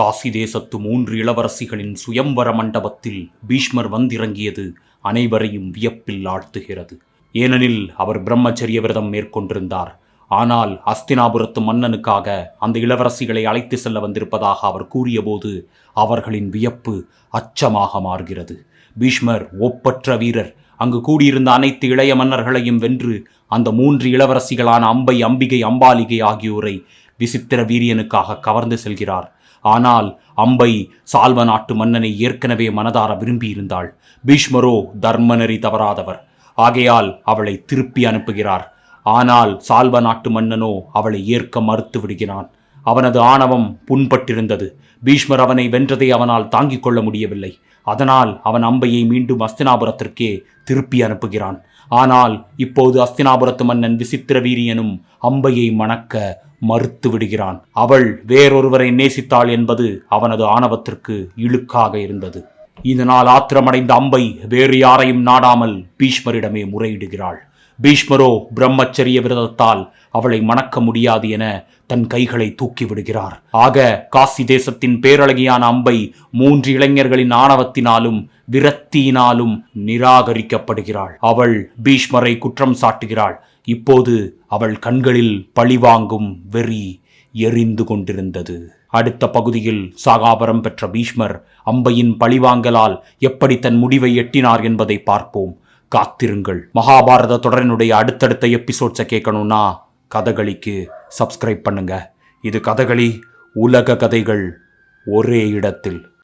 காசி தேசத்து மூன்று இளவரசிகளின் சுயம்வர மண்டபத்தில் பீஷ்மர் வந்திறங்கியது அனைவரையும் வியப்பில் ஆழ்த்துகிறது. ஏனெனில் அவர் பிரம்மச்சரிய விரதம் மேற்கொண்டிருந்தார். ஆனால் அஸ்தினாபுரத்து மன்னனுக்காக அந்த இளவரசிகளை அழைத்து செல்ல வந்திருப்பதாக அவர் கூறியபோது அவர்களின் வியப்பு அச்சமாக மாறுகிறது. பீஷ்மர் ஒப்பற்ற வீரர். அங்கு கூடியிருந்த அனைத்து இளைய மன்னர்களையும் வென்று அந்த மூன்று இளவரசிகளான அம்பை அம்பிகை அம்பாலிகை ஆகியோரை விசித்திர வீரியனுக்காக கவர்ந்து செல்கிறார். ஆனால் அம்பை சால்வ நாட்டு மன்னனை ஏற்கனவே மனதார விரும்பியிருந்தாள். பீஷ்மரோ தர்மநெறி தவறாதவர். ஆகையால் அவளை திருப்பி அனுப்புகிறார். ஆனால் சால்வ நாட்டு மன்னனோ அவளை ஏற்க மறுத்து விடுகிறான். அவனது ஆணவம் புண்பட்டிருந்தது. பீஷ்மர் அவனை வென்றதை அவனால் தாங்கிக் கொள்ள முடியவில்லை. அதனால் அவன் அம்பையை மீண்டும் அஸ்தினாபுரத்திற்கே திருப்பி அனுப்புகிறான். ஆனால் இப்போது அஸ்தினாபுரத்து மன்னன் விசித்திர வீரியனும் அம்பையை மணக்க மறுத்து விடுகிறான் அவள் வேறொருவரை நேசித்தாள் என்பது அவனது ஆணவத்திற்கு இழுக்காக இருந்தது. இதனால் ஆத்திரமடைந்த அம்பை வேறு யாரையும் நாடாமல் பீஷ்மரிடமே முறையிடுகிறாள். பீஷ்மரோ பிரம்மச்சரிய விரதத்தால் அவளை மணக்க முடியாது என தன் கைகளை தூக்கி விடுகிறார் ஆக காசி தேசத்தின் பேரழகியான அம்பை மூன்று இளைஞர்களின் ஆணவத்தினாலும் விரக்தியினாலும் நிராகரிக்கப்படுகிறாள். அவள் பீஷ்மரை குற்றம் சாட்டுகிறாள். இப்போது அவள் கண்களில் பழிவாங்கும் வெறி எரிந்து கொண்டிருந்தது. அடுத்த பகுதியில் சாகாபரம் பெற்ற பீஷ்மர் அம்பையின் பழிவாங்கலால் எப்படி தன் முடிவை எட்டினார் என்பதை பார்ப்போம். காத்திருங்கள். மகாபாரத தொடரினுடைய அடுத்தடுத்த எபிசோட்ஸை கேட்கணும்னா கதகளிக்கு சப்ஸ்கிரைப் பண்ணுங்க. இது கதகளி உலக கதைகள் ஒரே இடத்தில்.